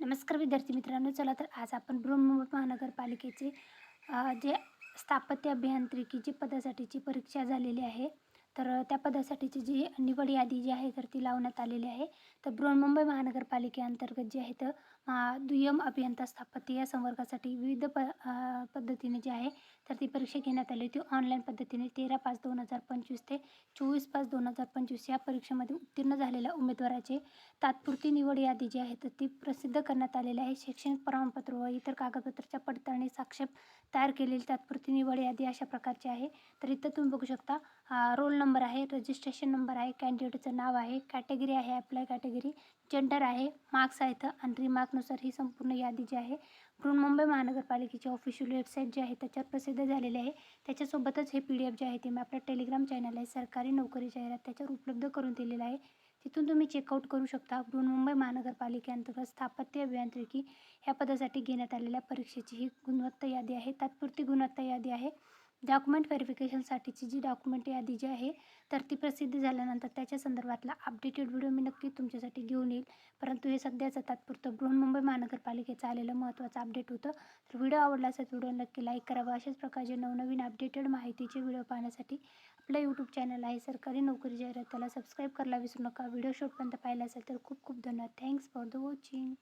नमस्कार विद्यार्थी मित्रांनो चला तर आज आपण ब्रह्म महानगरपालिकेचे जे स्थापत्य अभियांत्रिकीची पदासाठीची परीक्षा झालेली आहे. तर त्या पदासाठीची जी निवड यादी जी आहे तर ती लावण्यात आलेली आहे. तर बृहन्मुंबई महानगरपालिकेअंतर्गत जे आहे तर दुय्यम अभियंता स्थापत्य या संवर्गासाठी विविध प पद्धतीने जी आहे तर ती परीक्षा घेण्यात आली होती. ऑनलाईन पद्धतीने तेरा पाच दोन हजार पंचवीस ते चोवीस पाच दोन हजार पंचवीस या परीक्षेमध्ये उत्तीर्ण झालेल्या उमेदवाराचे तात्पुरती निवड यादी जी आहे तर ती प्रसिद्ध करण्यात आलेली आहे. शैक्षणिक प्रमाणपत्र व इतर कागदपत्राच्या पडताळणी साक्षेप तयार केलेली तात्पुरती निवड यादी अशा प्रकारची आहे. तर इथं तुम्ही बघू शकता रोल नंबर नंबर आहे रजिस्ट्रेशन नंबर आहे कॅन्डिडेटचं नाव आहे कॅटेगरी आहे अप्लाय कॅटेगरी जेंडर आहे मार्क्स आहेत आणि रिमार्कनुसार ही संपूर्ण यादी जी आहे बृहन्मुंबई महानगरपालिकेची ऑफिशियल वेबसाईट जी आहे त्याच्यावर प्रसिद्ध झालेली आहे. त्याच्यासोबतच हे पी डी एफ जे आहे ते मी आपल्या टेलिग्राम चॅनल आहे सरकारी नोकरी जाहिरात त्याच्यावर उपलब्ध करून दिलेलं आहे. तिथून तुम्ही चेकआउट करू शकता बृहन्मुंबई महानगरपालिकेअंतर्गत स्थापत्य अभियांत्रिकी ह्या पदासाठी घेण्यात आलेल्या परीक्षेची ही गुणवत्ता यादी आहे. तात्पुरती गुणवत्ता यादी आहे. डॉक्युमेंट व्हेरिफिकेशनसाठीची जी डॉक्युमेंट यादी जी आहे तर ती प्रसिद्ध झाल्यानंतर त्याच्या संदर्भातला अपडेटेड व्हिडिओ मी नक्की तुमच्यासाठी घेऊन येईल. परंतु हे सध्याचं तात्पुरतं बृहन्मुंबई महानगरपालिकेचं आलेलं महत्त्वाचं अपडेट होतं. तर व्हिडिओ आवडला असेल व्हिडिओ नक्की लाईक करावा. अशाच प्रकारचे नवनवीन अपडेटेड माहितीचे व्हिडिओ पाहण्यासाठी आपलं यूट्यूब चॅनल आहे सरकारी नोकरी जाहिरात. त्याला सबस्क्राईब करायला विसरू नका. व्हिडिओ शॉटपर्यंत पाहिला असेल तर खूप खूप धन्यवाद. Thanks for the watching